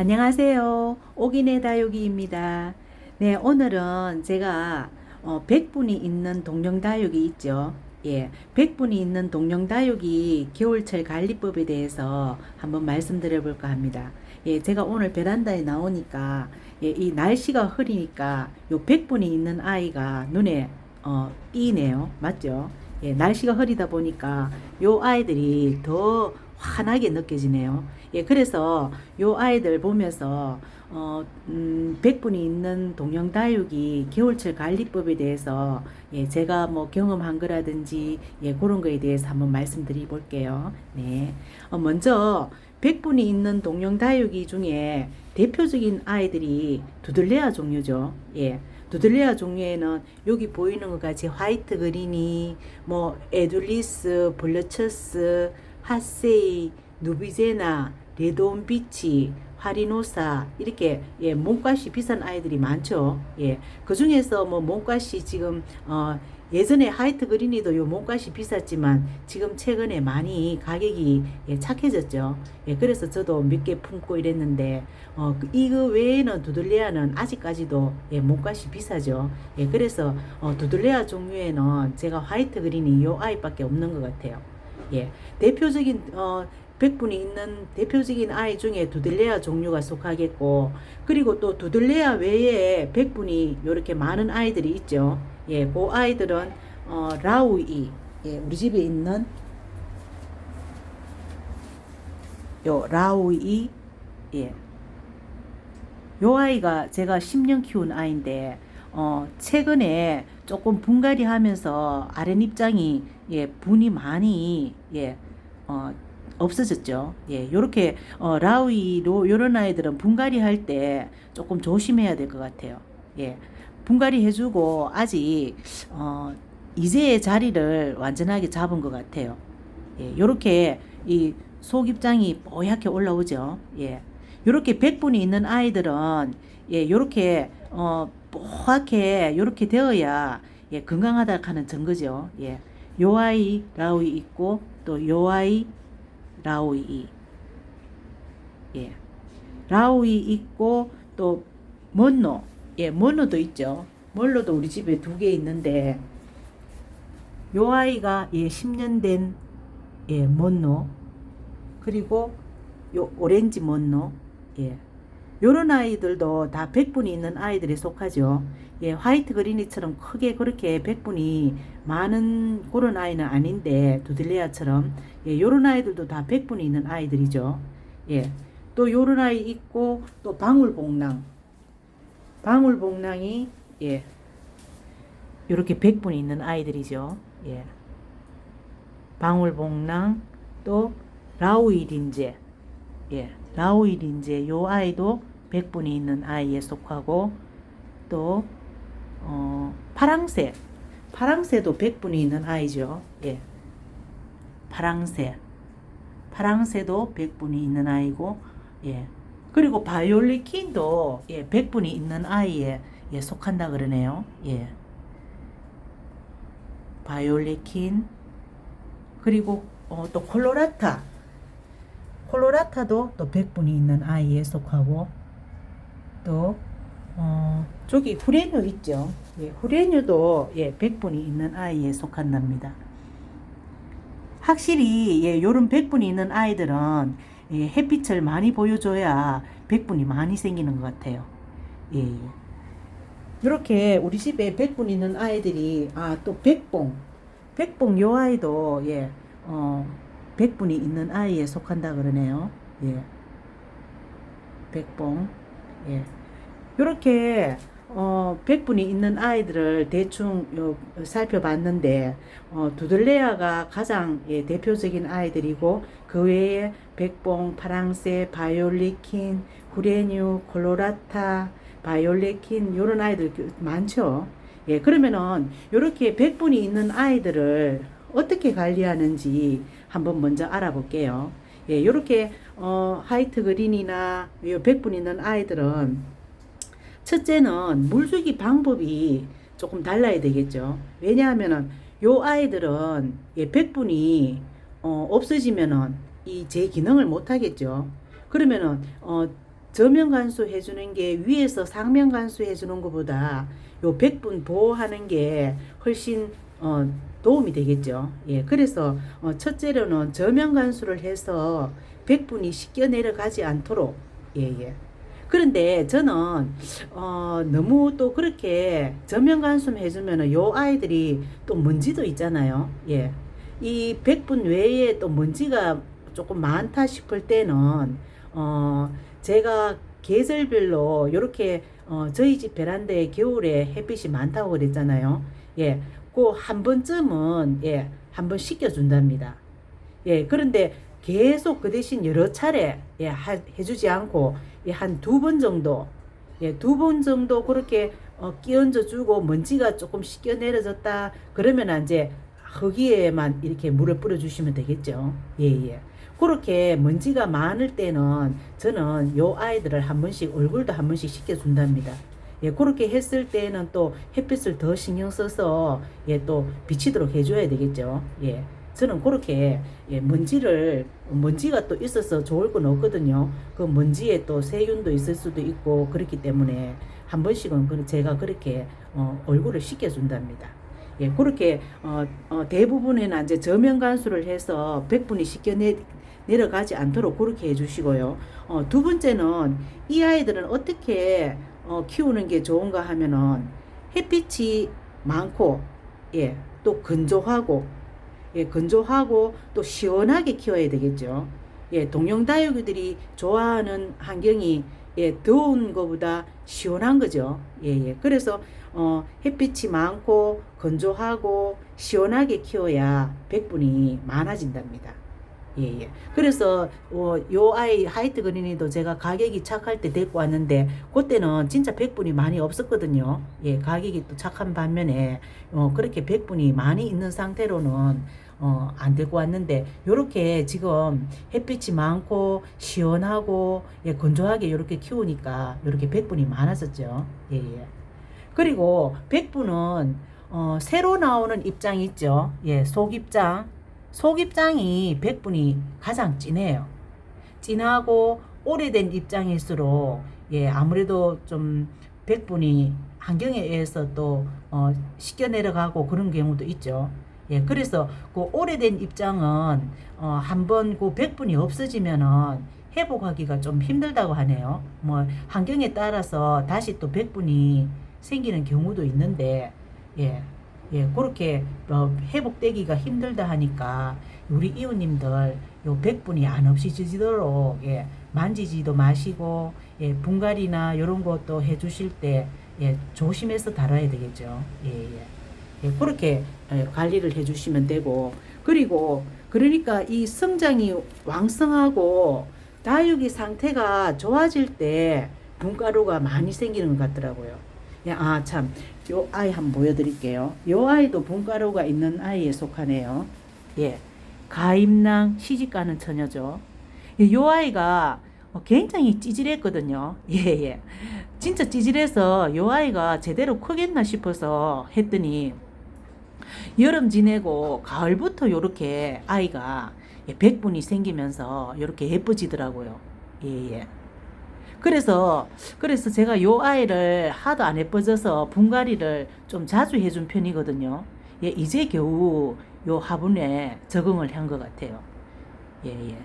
안녕하세요. 오기네 다육이입니다. 네, 오늘은 제가 어, 100분이 있는 동령 다육이 있죠. 예, 100분이 있는 동령 다육이 겨울철 관리법에 대해서 한번 말씀드려 볼까 합니다. 예, 제가 오늘 베란다에 나오니까 예, 이 날씨가 흐리니까 요 100분이 있는 아이가 눈에 어, 띄네요. 맞죠? 예, 날씨가 흐리다 보니까 요 아이들이 더 환하게 느껴지네요. 예, 그래서 요 아이들 보면서 어, 음, 100분이 있는 동영다육이 겨울철 관리법에 대해서 예, 제가 뭐 경험한 거라든지 예, 그런 거에 대해서 한번 말씀드려 볼게요. 네. 어, 먼저 100분이 있는 동영다육이 중에 대표적인 아이들이 두들레아 종류죠. 예. 두들레아 종류에는 여기 보이는 것 같이 화이트 그린이 뭐 에둘리스, 블러처스, 핫세이, 누비제나, 레돈비치, 화리노사 이렇게 예 몸값이 비싼 아이들이 많죠. 예. 그 중에서 뭐 몸값이 지금 어 예전에 하이트 그린이도 요 몸값이 비쌌지만 지금 최근에 많이 가격이 예, 착해졌죠. 예, 그래서 저도 몇 개 품고 이랬는데 어, 그 이거 외에는 두들레아는 아직까지도 예, 몸값이 비싸죠. 예, 그래서 어, 두들레아 종류에는 제가 화이트 그린이 요 아이밖에 없는 것 같아요. 예, 대표적인 어, 100분이 있는 대표적인 아이 중에 두들레아 종류가 속하겠고 그리고 또 두들레아 외에 100분이 이렇게 많은 아이들이 있죠. 예, 그 아이들은 어, 라우이 예, 우리 집에 있는 요 라우이 예. 요 아이가 제가 10년 키운 아이인데 어, 최근에 조금 분갈이 하면서 아랫입장이 예, 분이 많이 예, 어, 없어졌죠. 예, 요렇게 어, 라우이로 요런 아이들은 분갈이 할 때 조금 조심해야 될 것 같아요. 예, 분갈이 해주고 아직 어, 이제의 자리를 완전하게 잡은 것 같아요. 예, 요렇게 이 속입장이 뽀얗게 올라오죠. 예, 요렇게 백분이 있는 아이들은 예, 요렇게 어, 뽀얗게 요렇게 되어야 예, 건강하다 하는 증거죠. 예, 요 아이 라우이 있고 또 요 아이 라오이. 예. 라오이 있고 또 먼노. 예 먼노도 있죠. 먼노도 우리 집에 두 개 있는데 요 아이가 예 10년 된 예 먼노. 그리고 요 오렌지 먼노. 예 요런 아이들도 다 100분이 있는 아이들에 속하죠. 예, 화이트 그린이처럼 크게 그렇게 100분이 많은 그런 아이는 아닌데 두들레아처럼 예, 요런 아이들도 다 100분이 있는 아이들이죠. 예. 또 요런 아이 있고 또 방울복랑. 방울복랑이 예. 요렇게 100분이 있는 아이들이죠. 예. 방울복랑 또 라우이린제. 예. 라우이린제 요 아이도 100분이 있는 아이에 속하고 또 어, 파랑새. 파랑새도 100분이 있는 아이죠. 예. 파랑새. 파랑새도 100분이 있는 아이고, 예. 그리고 바이올리킨도 예, 100분이 있는 아이에 예, 속한다 그러네요. 예. 바이올리킨 그리고 어, 또 콜로라타. 콜로라타도 또 100분이 있는 아이에 속하고 또 어, 저기 후레뉴 있죠. 예, 후레뉴도 예, 100분이 있는 아이에 속한답니다. 확실히 예, 요런 100분이 있는 아이들은 예, 햇빛을 많이 보여줘야 100분이 많이 생기는 것 같아요. 예. 이렇게 우리 집에 100분 있는 아이들이 아 또 백봉 백봉 요 아이도 예, 어, 100분이 있는 아이에 속한다 그러네요. 예. 백봉 예. 요렇게 어, 100분이 있는 아이들을 대충 요, 살펴봤는데 어, 두들레아가 가장 예, 대표적인 아이들이고 그 외에 백봉, 파랑새, 바이올리킨, 구레뉴, 콜로라타, 바이올레킨 요런 아이들 그 많죠. 예, 그러면은 요렇게 100분이 있는 아이들을 어떻게 관리하는지 한번 먼저 알아볼게요. 예, 요렇게 어, 하이트 그린이나 요 100분 있는 아이들은 첫째는 물주기 방법이 조금 달라야 되겠죠. 왜냐하면은 요 아이들은 예, 100분이 어, 없어지면은 이 제 기능을 못 하겠죠. 그러면은 어, 저면 간수 해주는 게 위에서 상면 간수 해주는 것보다 요 백분 보호하는 게 훨씬 어, 도움이 되겠죠. 예, 그래서 어, 첫째로는 저면 간수를 해서 백분이 쉽게 내려가지 않도록 예, 예. 그런데 저는 어, 너무 또 그렇게 저면 간수 해주면은 요 아이들이 또 먼지도 있잖아요. 예. 이 백분 외에 또 먼지가 조금 많다 싶을 때는 어 제가 계절별로 요렇게 어 저희 집 베란다에 겨울에 햇빛이 많다고 그랬잖아요. 예. 그한 번쯤은 예, 한번 씻겨 준답니다. 예. 그런데 계속 그 대신 여러 차례 예, 하, 해주지 않고 예, 한 두 번 정도 예, 두 번 정도 그렇게 어, 끼얹어 주고 먼지가 조금 씻겨 내려졌다 그러면 이제 거기에만 이렇게 물을 뿌려 주시면 되겠죠. 예, 예. 그렇게 먼지가 많을 때는 저는 요 아이들을 한 번씩 얼굴도 한 번씩 씻겨 준답니다. 예, 그렇게 했을 때는 또 햇빛을 더 신경 써서 예, 또 비치도록 해줘야 되겠죠. 예. 저는 그렇게 예, 먼지를 먼지가 또 있어서 좋을 건 없거든요. 그 먼지에 또 세균도 있을 수도 있고 그렇기 때문에 한 번씩은 그- 제가 그렇게 어, 얼굴을 씻겨준답니다. 예, 그렇게 어, 어, 대부분에는 이제 저면 간수를 해서 100분이 씻겨 내, 내려가지 않도록 그렇게 해주시고요. 어, 두 번째는 이 아이들은 어떻게 어, 키우는 게 좋은가 하면은 햇빛이 많고 예, 또 건조하고 예, 건조하고 또 시원하게 키워야 되겠죠. 예, 동영다육이들이 좋아하는 환경이 예, 더운 것보다 시원한 거죠. 예, 예. 그래서 어, 햇빛이 많고 건조하고 시원하게 키워야 백분이 많아진답니다. 예, 예. 그래서 어, 요 아이 하이트 그린이도 제가 가격이 착할 때 데리고 왔는데 그때는 진짜 백분이 많이 없었거든요. 예, 가격이 또 착한 반면에 어, 그렇게 백분이 많이 있는 상태로는 어, 안 데리고 왔는데 요렇게 지금 햇빛이 많고 시원하고 예, 건조하게 요렇게 키우니까 요렇게 백분이 많아졌죠. 예, 예. 그리고 백분은 어, 새로 나오는 입장 있죠. 예, 속입장. 속 입장이 백분이 가장 진해요. 진하고 오래된 입장일수록 예, 아무래도 좀 백분이 환경에 의해서 또 어, 씻겨 내려가고 그런 경우도 있죠. 예, 그래서 그 오래된 입장은 어, 한번 그 백분이 없어지면은 회복하기가 좀 힘들다고 하네요. 뭐 환경에 따라서 다시 또 백분이 생기는 경우도 있는데 예. 예, 그렇게 어, 회복되기가 힘들다 하니까 우리 이웃님들 요 백분이 안 없어지도록 예, 만지지도 마시고 예, 분갈이나 요런 것도 해주실 때 예, 조심해서 다뤄야 되겠죠. 예, 예. 예, 그렇게 예, 관리를 해주시면 되고 그리고 그러니까 이 성장이 왕성하고 다육이 상태가 좋아질 때 분가루가 많이 생기는 것 같더라고요. 예, 아, 참. 요 아이 한번 보여드릴게요. 요 아이도 분가루가 있는 아이에 속하네요. 예. 가임낭 시집가는 처녀죠. 예, 요 아이가 어, 굉장히 찌질했거든요. 예, 예. 진짜 찌질해서 요 아이가 제대로 크겠나 싶어서 했더니 여름 지내고 가을부터 요렇게 아이가 예, 백분이 생기면서 요렇게 예뻐지더라고요. 예, 예. 그래서 그래서 제가 요 아이를 하도 안 예뻐져서 분갈이를 좀 자주 해준 편이거든요. 예, 이제 겨우 요 화분에 적응을 한 것 같아요. 예, 예.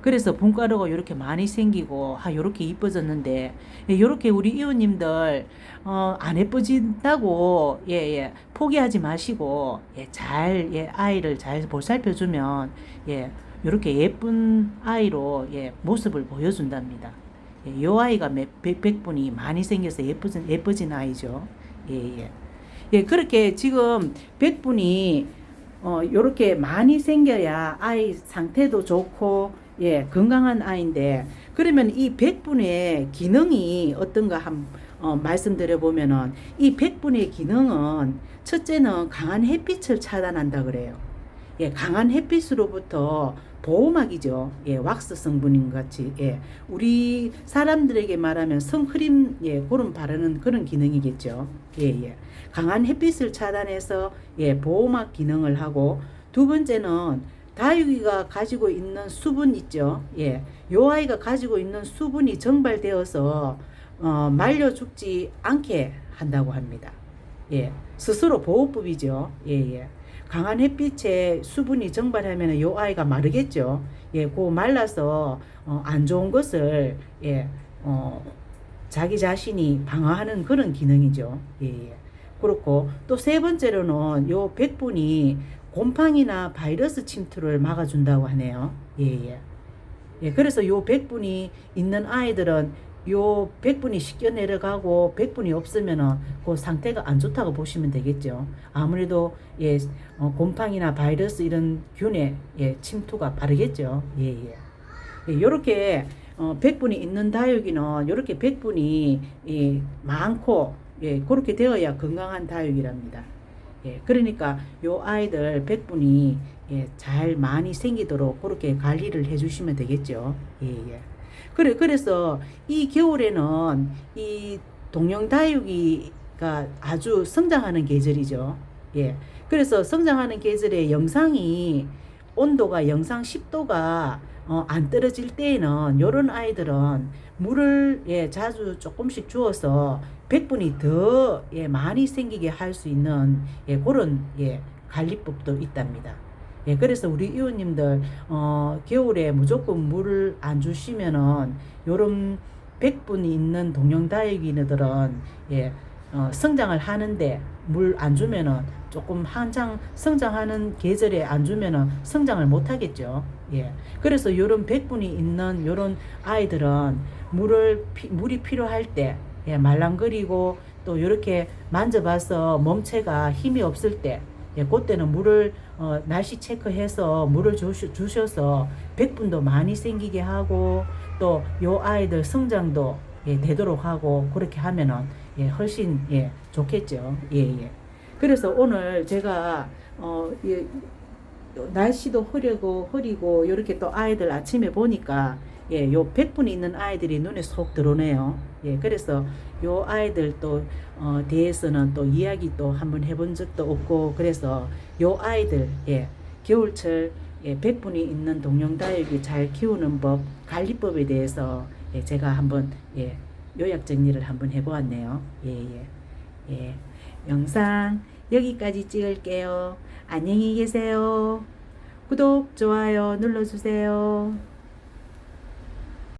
그래서 분가루가 이렇게 많이 생기고 하 요렇게 이뻐졌는데 예, 요렇게 우리 이웃님들 어, 안 예뻐진다고 예, 예. 포기하지 마시고 예, 잘 예, 아이를 잘 보살펴주면 예, 요렇게 예쁜 아이로 예, 모습을 보여준답니다. 예, 요 아이가 몇, 백, 백분이 많이 생겨서 예뻐진, 예뻐진 아이죠. 예, 예. 예, 그렇게 지금 백분이 어, 요렇게 많이 생겨야 아이 상태도 좋고, 예, 건강한 아이인데, 그러면 이 백분의 기능이 어떤가 한, 어, 말씀드려 보면은, 이 백분의 기능은, 첫째는 강한 햇빛을 차단한다 그래요. 예, 강한 햇빛으로부터 보호막이죠. 예, 왁스 성분인 것 같이. 예, 우리 사람들에게 말하면 선크림, 예, 그런 바르는 그런 기능이겠죠. 예, 예. 강한 햇빛을 차단해서, 예, 보호막 기능을 하고, 두 번째는 다육이가 가지고 있는 수분 있죠. 예. 요 아이가 가지고 있는 수분이 정발되어서 어, 말려 죽지 않게 한다고 합니다. 예. 스스로 보호법이죠. 예, 예. 강한 햇빛에 수분이 정발하면 요 아이가 마르겠죠. 예, 그 말라서 어, 안 좋은 것을 예, 어, 자기 자신이 방어하는 그런 기능이죠. 예, 예. 그렇고 또 세 번째로는 요 백분이 곰팡이나 바이러스 침투를 막아준다고 하네요. 예, 예. 예, 그래서 요 백분이 있는 아이들은 요 백분이 씻겨 내려가고 백분이 없으면은 그 상태가 안 좋다고 보시면 되겠죠. 아무래도 예, 어, 곰팡이나 바이러스 이런 균의 예, 침투가 빠르겠죠. 예, 예. 예, 요렇게 어, 백분이 있는 다육이는 요렇게 백분이 예, 많고 예, 그렇게 되어야 건강한 다육이랍니다. 예, 그러니까 요 아이들 백분이 예, 잘 많이 생기도록 그렇게 관리를 해 주시면 되겠죠. 예, 예. 그래, 그래서 이 겨울에는 이 동영 다육이가 아주 성장하는 계절이죠. 예. 그래서 성장하는 계절에 영상이 온도가 영상 10도가 어, 안 떨어질 때에는 요런 아이들은 물을 예, 자주 조금씩 주어서 백분이 더 예, 많이 생기게 할 수 있는 예, 그런 예, 관리법도 있답니다. 예, 그래서 우리 이웃님들 어, 겨울에 무조건 물을 안 주시면은 요런 백분이 있는 동영다육이들은 예, 어, 성장을 하는데 물 안 주면은 조금 한창 성장하는 계절에 안 주면은 성장을 못 하겠죠. 예. 그래서 요런 백분이 있는 요런 아이들은 물을 피, 물이 필요할 때 예, 말랑거리고 또 요렇게 만져봐서 몸체가 힘이 없을 때 예, 그때는 물을 어, 날씨 체크해서 물을 주시, 주셔서 백분도 많이 생기게 하고 또 요 아이들 성장도 예, 되도록 하고 그렇게 하면은 예, 훨씬 예, 좋겠죠. 예, 예. 그래서 오늘 제가 어, 예, 날씨도 흐리고 흐리고 이렇게 또 아이들 아침에 보니까 예, 요 백분이 있는 아이들이 눈에 쏙 들어오네요. 예, 그래서 요 아이들 또 어, 대해서는 또 이야기 또 한번 해본 적도 없고 그래서 요 아이들 예, 겨울철 예, 백분이 있는 동영다육이 잘 키우는 법 관리법에 대해서 예, 제가 한번 예, 요약 정리를 한번 해보았네요. 예, 예, 예. 영상 여기까지 찍을게요. 안녕히 계세요. 구독, 좋아요 눌러주세요.